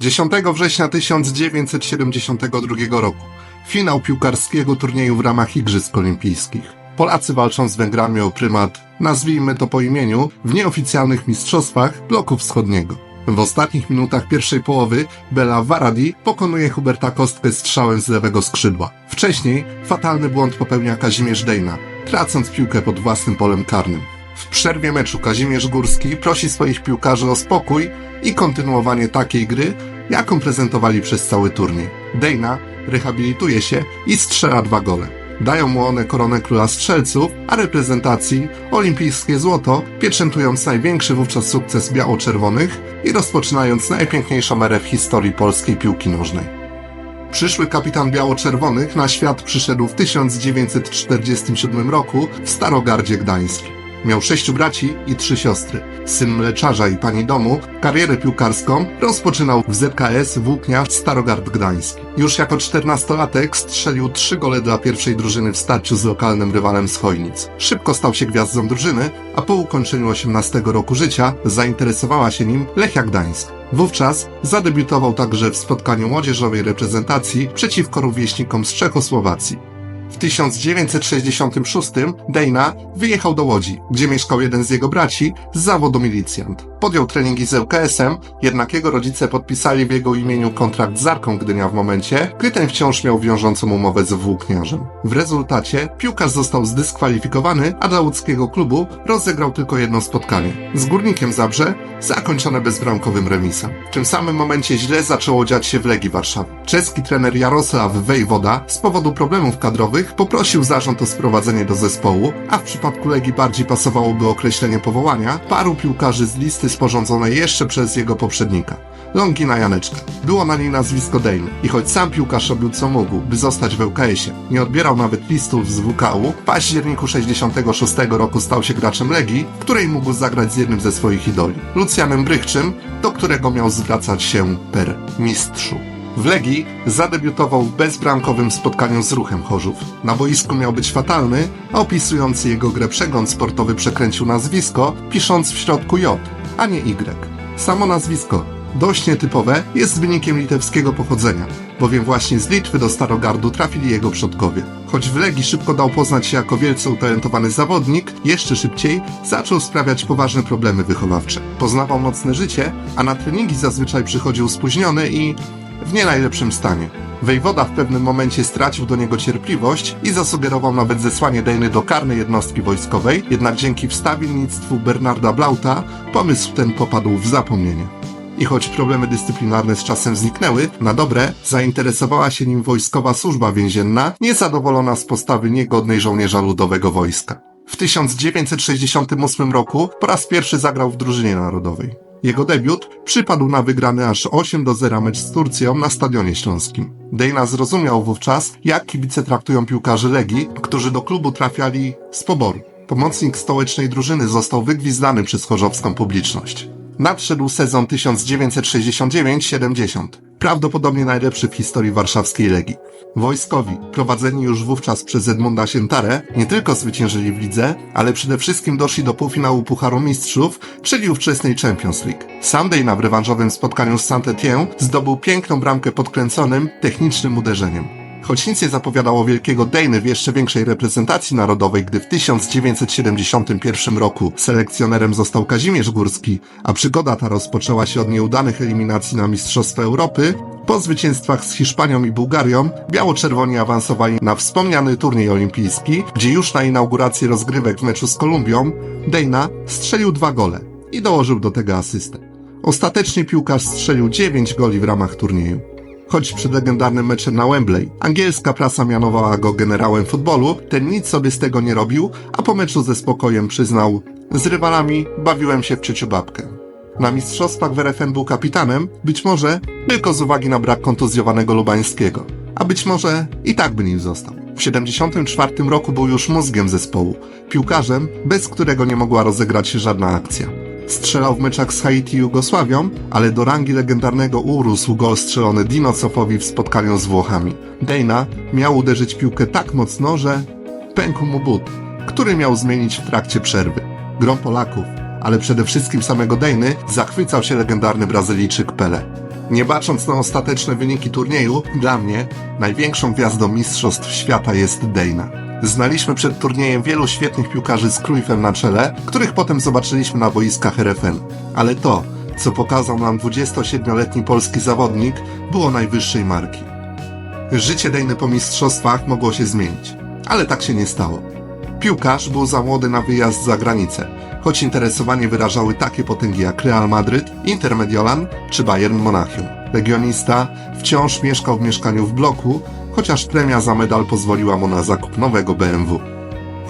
10 września 1972 roku. Finał piłkarskiego turnieju w ramach Igrzysk Olimpijskich. Polacy walczą z Węgrami o prymat, nazwijmy to po imieniu, w nieoficjalnych mistrzostwach bloku wschodniego. W ostatnich minutach pierwszej połowy Bela Varadi pokonuje Huberta Kostkę strzałem z lewego skrzydła. Wcześniej fatalny błąd popełnia Kazimierz Dejna, tracąc piłkę pod własnym polem karnym. Przerwie meczu Kazimierz Górski prosi swoich piłkarzy o spokój i kontynuowanie takiej gry, jaką prezentowali przez cały turniej. Dejna rehabilituje się i strzela dwa gole. Dają mu one koronę króla strzelców, a reprezentacji olimpijskie złoto, pieczętując największy wówczas sukces biało-czerwonych i rozpoczynając najpiękniejszą erę w historii polskiej piłki nożnej. Przyszły kapitan biało-czerwonych na świat przyszedł w 1947 roku w Starogardzie Gdańskim. Miał sześciu braci i trzy siostry. Syn mleczarza i pani domu, karierę piłkarską rozpoczynał w ZKS Włóknia Starogard Gdański. Już jako czternastolatek strzelił trzy gole dla pierwszej drużyny w starciu z lokalnym rywalem z Chojnic. Szybko stał się gwiazdą drużyny, a po ukończeniu 18 roku życia zainteresowała się nim Lechia Gdańsk. Wówczas zadebiutował także w spotkaniu młodzieżowej reprezentacji przeciwko rówieśnikom z Czechosłowacji. W 1966 Dejna wyjechał do Łodzi, gdzie mieszkał jeden z jego braci z zawodu milicjant. Podjął treningi z ŁKS-em, jednak jego rodzice podpisali w jego imieniu kontrakt z Arką Gdynia w momencie, gdy ten wciąż miał wiążącą umowę z włókniarzem. W rezultacie piłkarz został zdyskwalifikowany, a dla łódzkiego klubu rozegrał tylko jedno spotkanie. Z Górnikiem Zabrze zakończone bezbramkowym remisem. W tym samym momencie źle zaczęło dziać się w Legii Warszawy. Czeski trener Jarosław Wejwoda z powodu problemów kadrowych poprosił zarząd o sprowadzenie do zespołu, a w przypadku Legii bardziej pasowałoby określenie powołania paru piłkarzy z listy sporządzonej jeszcze przez jego poprzednika. Longina Janeczka. Było na niej nazwisko Dejny i choć sam piłkarz robił co mógł, by zostać w ŁKS-ie, nie odbierał nawet listów z WKU, w październiku 66 roku stał się graczem Legii, której mógł zagrać z jednym ze swoich idoli, Lucjanem Brychczym, do którego miał zwracać się per mistrzu. W Legii zadebiutował w bezbramkowym spotkaniu z Ruchem Chorzów. Na boisku miał być fatalny, a opisujący jego grę przegląd sportowy przekręcił nazwisko, pisząc w środku J, a nie Y. Samo nazwisko, dość nietypowe, jest wynikiem litewskiego pochodzenia, bowiem właśnie z Litwy do Starogardu trafili jego przodkowie. Choć w Legii szybko dał poznać się jako wielce utalentowany zawodnik, jeszcze szybciej zaczął sprawiać poważne problemy wychowawcze. Poznawał mocne życie, a na treningi zazwyczaj przychodził spóźniony i w nie najlepszym stanie. Wejwoda w pewnym momencie stracił do niego cierpliwość i zasugerował nawet zesłanie Dejny do karnej jednostki wojskowej, jednak dzięki wstawiennictwu Bernarda Blauta pomysł ten popadł w zapomnienie. I choć problemy dyscyplinarne z czasem zniknęły, na dobre zainteresowała się nim wojskowa służba więzienna, niezadowolona z postawy niegodnej żołnierza ludowego wojska. W 1968 roku po raz pierwszy zagrał w drużynie narodowej. Jego debiut przypadł na wygrany aż 8 do 0 mecz z Turcją na Stadionie Śląskim. Dejna zrozumiał wówczas, jak kibice traktują piłkarzy Legii, którzy do klubu trafiali z poboru. Pomocnik stołecznej drużyny został wygwizdany przez chorzowską publiczność. Nadszedł sezon 1969-70, prawdopodobnie najlepszy w historii warszawskiej Legii. Wojskowi, prowadzeni już wówczas przez Edmunda Sientarę, nie tylko zwyciężyli w lidze, ale przede wszystkim doszli do półfinału Pucharu Mistrzów, czyli ówczesnej Champions League. Sunday na rewanżowym spotkaniu z Saint-Étienne zdobył piękną bramkę podkręconym, technicznym uderzeniem. Choć nic nie zapowiadało wielkiego Dejny w jeszcze większej reprezentacji narodowej, gdy w 1971 roku selekcjonerem został Kazimierz Górski, a przygoda ta rozpoczęła się od nieudanych eliminacji na Mistrzostwa Europy, po zwycięstwach z Hiszpanią i Bułgarią biało-czerwoni awansowali na wspomniany turniej olimpijski, gdzie już na inaugurację rozgrywek w meczu z Kolumbią Dejna strzelił dwa gole i dołożył do tego asystę. Ostatecznie piłkarz strzelił 9 goli w ramach turnieju. Choć przed legendarnym meczem na Wembley angielska prasa mianowała go generałem futbolu, ten nic sobie z tego nie robił, a po meczu ze spokojem przyznał z rywalami bawiłem się w ciociu babkę. Na mistrzostwach w RFN był kapitanem, być może tylko z uwagi na brak kontuzjowanego Lubańskiego, a być może i tak by nim został. W 74 roku był już mózgiem zespołu, piłkarzem, bez którego nie mogła rozegrać się żadna akcja. Strzelał w meczach z Haiti i Jugosławią, ale do rangi legendarnego urósł gol strzelony Dino Cofowi w spotkaniu z Włochami. Dejna miał uderzyć piłkę tak mocno, że pękł mu but, który miał zmienić w trakcie przerwy. Grom Polaków, ale przede wszystkim samego Dejny zachwycał się legendarny Brazylijczyk Pele. Nie bacząc na ostateczne wyniki turnieju, dla mnie największą gwiazdą Mistrzostw Świata jest Dejna. Znaliśmy przed turniejem wielu świetnych piłkarzy z Cruyffem na czele, których potem zobaczyliśmy na boiskach RFN. Ale to, co pokazał nam 27-letni polski zawodnik, było najwyższej marki. Życie Dejny po mistrzostwach mogło się zmienić, ale tak się nie stało. Piłkarz był za młody na wyjazd za granicę, choć interesowanie wyrażały takie potęgi jak Real Madryt, Inter Mediolan czy Bayern Monachium. Legionista wciąż mieszkał w mieszkaniu w bloku, chociaż premia za medal pozwoliła mu na zakup nowego BMW.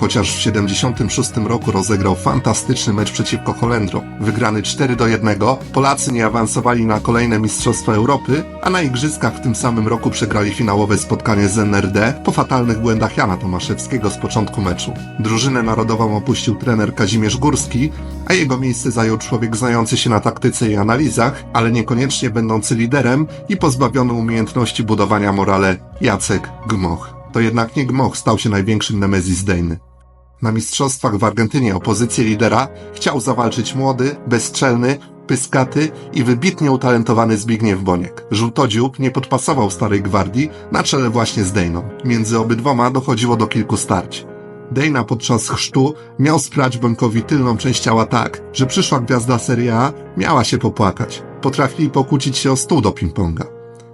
Chociaż w 76 roku rozegrał fantastyczny mecz przeciwko Holendrom, wygrany 4 do 1, Polacy nie awansowali na kolejne Mistrzostwa Europy, a na Igrzyskach w tym samym roku przegrali finałowe spotkanie z NRD po fatalnych błędach Jana Tomaszewskiego z początku meczu. Drużynę narodową opuścił trener Kazimierz Górski, a jego miejsce zajął człowiek znający się na taktyce i analizach, ale niekoniecznie będący liderem i pozbawiony umiejętności budowania morale Jacek Gmoch. To jednak nie Gmoch stał się największym Nemezis Dejny. Na mistrzostwach w Argentynie o pozycję lidera chciał zawalczyć młody, bezczelny, pyskaty i wybitnie utalentowany Zbigniew Boniek. Żółtodziób nie podpasował starej gwardii na czele właśnie z Dejną. Między obydwoma dochodziło do kilku starć. Dejna podczas chrztu miał sprać Bonkowi tylną część ciała tak, że przyszła gwiazda Serie A miała się popłakać. Potrafili pokłócić się o stół do ping-ponga.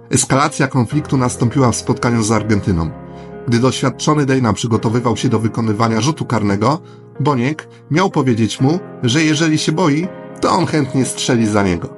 Eskalacja konfliktu nastąpiła w spotkaniu z Argentyną. Gdy doświadczony Dejna przygotowywał się do wykonywania rzutu karnego, Boniek miał powiedzieć mu, że jeżeli się boi, to on chętnie strzeli za niego.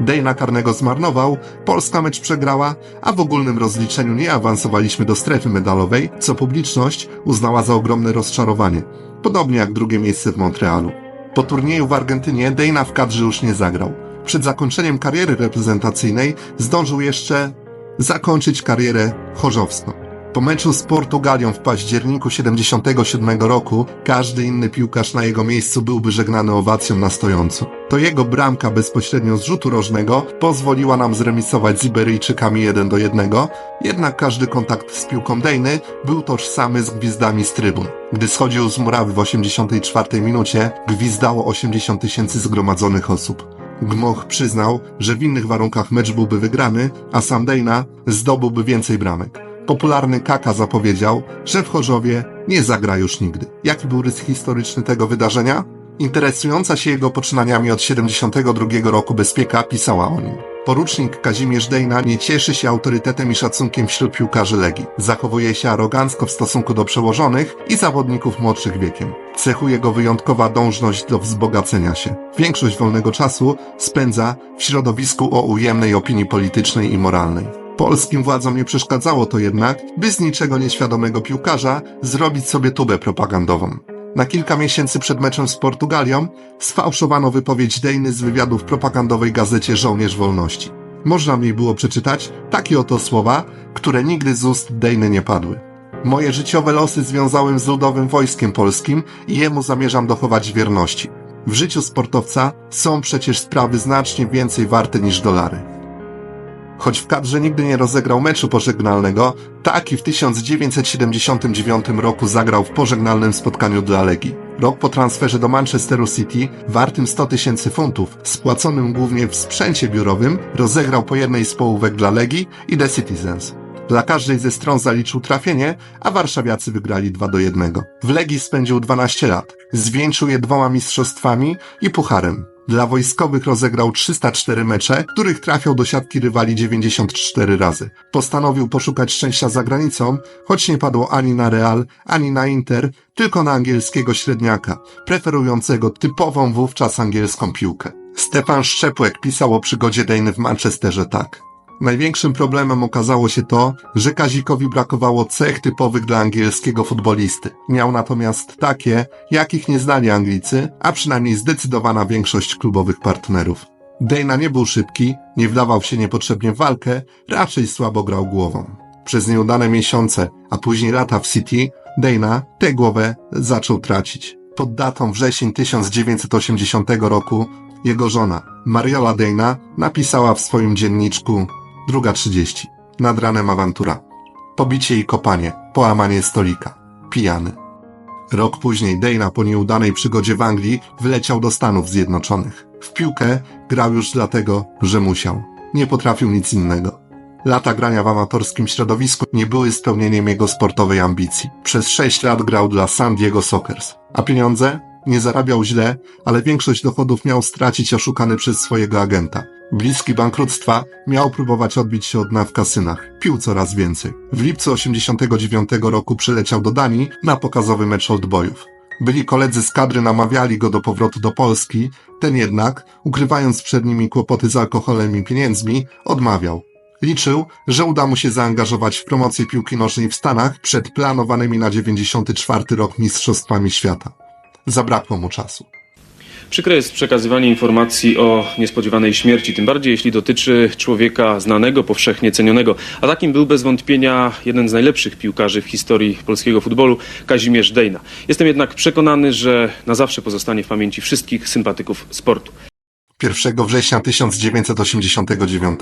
Dejna karnego zmarnował, Polska mecz przegrała, a w ogólnym rozliczeniu nie awansowaliśmy do strefy medalowej, co publiczność uznała za ogromne rozczarowanie, podobnie jak drugie miejsce w Montrealu. Po turnieju w Argentynie Dejna w kadrze już nie zagrał. Przed zakończeniem kariery reprezentacyjnej zdążył jeszcze zakończyć karierę chorzowską. Po meczu z Portugalią w październiku 77 roku każdy inny piłkarz na jego miejscu byłby żegnany owacją na stojąco. To jego bramka bezpośrednio z rzutu rożnego pozwoliła nam zremisować z Iberyjczykami 1 do 1, jednak każdy kontakt z piłką Dejny był tożsamy z gwizdami z trybun. Gdy schodził z murawy w 84 minucie, gwizdało 80 tysięcy zgromadzonych osób. Gmoch przyznał, że w innych warunkach mecz byłby wygrany, a sam Dejna zdobyłby więcej bramek. Popularny Kaka zapowiedział, że w Chorzowie nie zagra już nigdy. Jaki był rys historyczny tego wydarzenia? Interesująca się jego poczynaniami od 72 roku bezpieka pisała o nim. Porucznik Kazimierz Dejna nie cieszy się autorytetem i szacunkiem wśród piłkarzy Legii. Zachowuje się arogancko w stosunku do przełożonych i zawodników młodszych wiekiem. Cechuje go wyjątkowa dążność do wzbogacenia się. Większość wolnego czasu spędza w środowisku o ujemnej opinii politycznej i moralnej. Polskim władzom nie przeszkadzało to jednak, by z niczego nieświadomego piłkarza zrobić sobie tubę propagandową. Na kilka miesięcy przed meczem z Portugalią sfałszowano wypowiedź Dejny z wywiadu w propagandowej gazecie Żołnierz Wolności. Można w niej było przeczytać takie oto słowa, które nigdy z ust Dejny nie padły. Moje życiowe losy związałem z ludowym wojskiem polskim i jemu zamierzam dochować wierności. W życiu sportowca są przecież sprawy znacznie więcej warte niż dolary. Choć w kadrze nigdy nie rozegrał meczu pożegnalnego, taki w 1979 roku zagrał w pożegnalnym spotkaniu dla Legii. Rok po transferze do Manchesteru City, wartym 100 tysięcy funtów, spłaconym głównie w sprzęcie biurowym, rozegrał po jednej z połówek dla Legii i The Citizens. Dla każdej ze stron zaliczył trafienie, a warszawiacy wygrali 2 do 1. W Legii spędził 12 lat. Zwieńczył je dwoma mistrzostwami i pucharem. Dla wojskowych rozegrał 304 mecze, których trafiał do siatki rywali 94 razy. Postanowił poszukać szczęścia za granicą, choć nie padło ani na Real, ani na Inter, tylko na angielskiego średniaka, preferującego typową wówczas angielską piłkę. Stefan Szczepłek pisał o przygodzie Dejny w Manchesterze tak. Największym problemem okazało się to, że Kazikowi brakowało cech typowych dla angielskiego futbolisty. Miał natomiast takie, jakich nie znali Anglicy, a przynajmniej zdecydowana większość klubowych partnerów. Dejna nie był szybki, nie wdawał się niepotrzebnie w walkę, raczej słabo grał głową. Przez nieudane miesiące, a później lata w City, Dejna tę głowę zaczął tracić. Pod datą wrzesień 1980 roku jego żona, Mariola Dejna, napisała w swoim dzienniczku Druga trzydzieści. Nad ranem awantura. Pobicie i kopanie. Połamanie stolika. Pijany. Rok później Dejna po nieudanej przygodzie w Anglii wyleciał do Stanów Zjednoczonych. W piłkę grał już dlatego, że musiał. nie potrafił nic innego. Lata grania w amatorskim środowisku nie były spełnieniem jego sportowej ambicji. Przez sześć lat grał dla San Diego Sockers. A pieniądze? Nie zarabiał źle, ale większość dochodów miał stracić oszukany przez swojego agenta. Bliski bankructwa miał próbować odbić się od dna w kasynach. Pił coraz więcej. W lipcu 89 roku przyleciał do Danii na pokazowy mecz oldboyów. Byli koledzy z kadry namawiali go do powrotu do Polski, ten jednak, ukrywając przed nimi kłopoty z alkoholem i pieniędzmi, odmawiał. Liczył, że uda mu się zaangażować w promocję piłki nożnej w Stanach przed planowanymi na 94 rok Mistrzostwami Świata. Zabrakło mu czasu. Przykre jest przekazywanie informacji o niespodziewanej śmierci, tym bardziej jeśli dotyczy człowieka znanego, powszechnie cenionego. A takim był bez wątpienia jeden z najlepszych piłkarzy w historii polskiego futbolu, Kazimierz Dejna. Jestem jednak przekonany, że na zawsze pozostanie w pamięci wszystkich sympatyków sportu. 1 września 1989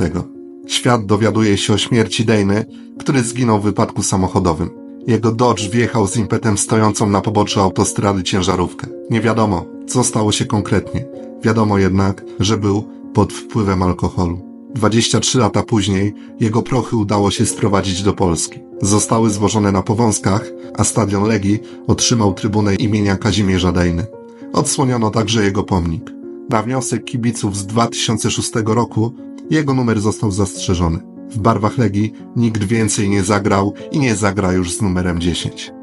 świat dowiaduje się o śmierci Dejny, który zginął w wypadku samochodowym. Jego Dodge wjechał z impetem stojącą na poboczu autostrady ciężarówkę. Nie wiadomo, co stało się konkretnie. Wiadomo jednak, że był pod wpływem alkoholu. 23 lata później jego prochy udało się sprowadzić do Polski. Zostały złożone na powązkach, a stadion Legii otrzymał trybunę imienia Kazimierza Dejny. Odsłoniono także jego pomnik. Na wniosek kibiców z 2006 roku jego numer został zastrzeżony. W barwach Legii nikt więcej nie zagrał i nie zagra już z numerem 10.